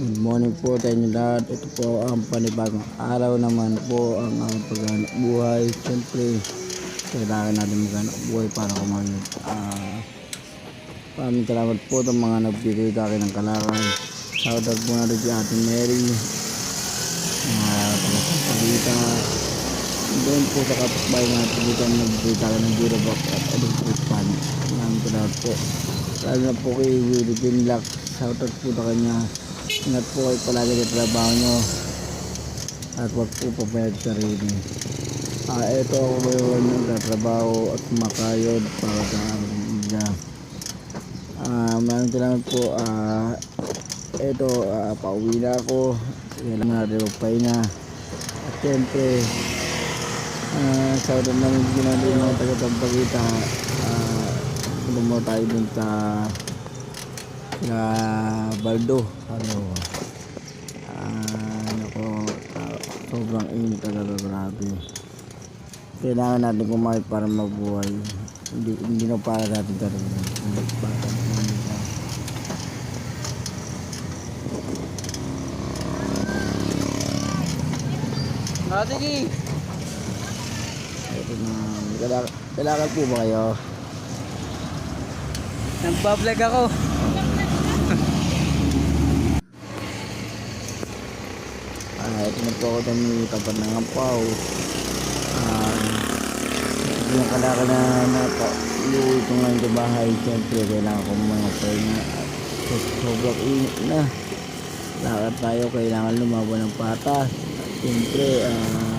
Morning po sa inyo lahat. Ito po ang panibagong araw naman po ang aming paghanap buhay. Siyempre, kailangan natin maghanap buhay para kumagin. Ah, maraming salamat po sa mga nagbigay sa akin ng kalakal. Shoutout po natin si Ate Mary. Mga taga-pagpagita. Doon po sa kapitbahay natin dito ang nagbigay sa akin ng Zero Box at Electric Fan. Maraming salamat po. Lalo na po kay Willie Binlock. Shoutout po sa kanya. Ingat po kayo palagi sa trabaho nyo. At huwag po papayag sarili. Ah, ito ako ngayon nagtatrabaho at makayod para sa pamilya. Ah, maraming salamat po. Ah, ito, ah, pauwi na ako. Kailangan na natin magpahinga. At siyempre, ah, shoutout namin din natin yung mga taga-tampagita. Ah, lumo tayo dun sa na baldo. Ano? Ah nako ah, sobrang init talaga grabe. Kailangan natin kumain para mabuhay. Hindi, hindi na para natin talaga siya Ah, sige. ito na. Kailangan, kailangan po ba kayo? Nagbablog ako. Ah ito na po ako dami tapat ng ampaw ah yung kalakal na napa iuwi ngayon sa bahay. Siyempre kailangan ko mga pahinga sobrang init na. Lakad tayo kailangan lumaban ng patas. At siyempre ah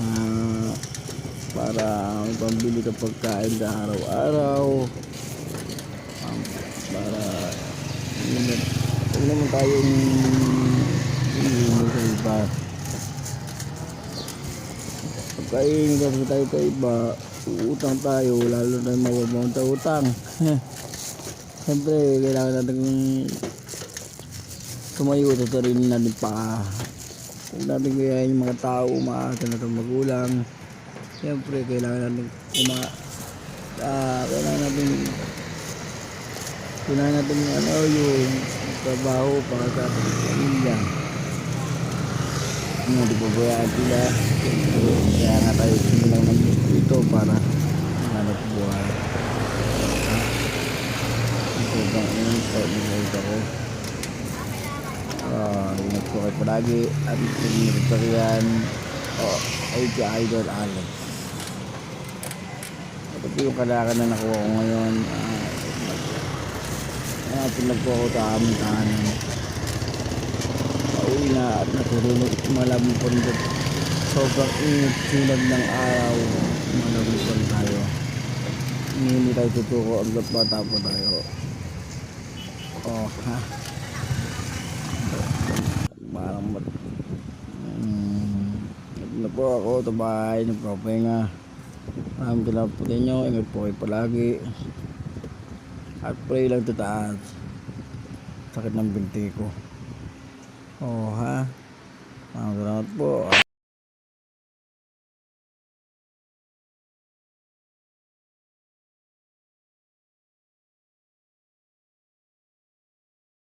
ah para pambili ka pagkain sa araw-araw. Um, para huwag naman tayong iba. Pagkain kasi tayo sa iba utang tayo lalo na mawawang sa utang. Siyempre kailangan natin tumayo sa sarili natin pa. Huwag natin kaya yung mga tao umaasa na itong magulang. Siyempre kailangan natin kuma ah, kailangan natin kailangan natin ano yung trabaho para sa ating pamilya hindi natin pabayaan sila? Siyempre, kaya nga tayo sinilang ng dito para hanap buhay. Bang init at nilait ako. Ah ingat po kayo palagi. At pinirip ko yan oh, ay Idol Alex. Po yung kalakan na nakuha ko ngayon. Ah, kaya pinagpo ako sa pauwi na at po rin sobrang init sinag ng araw. Rin tayo. Hindi tayo tutuko hanggat bata po tayo. Oh ha? Parang mat hmm, na po ako sa bahay nagpapahinga. Maraming salamat po sa inyo. Ingat po kayo palagi. At pray lang sa taas sakit ng binti ko Oh ha. Mga po.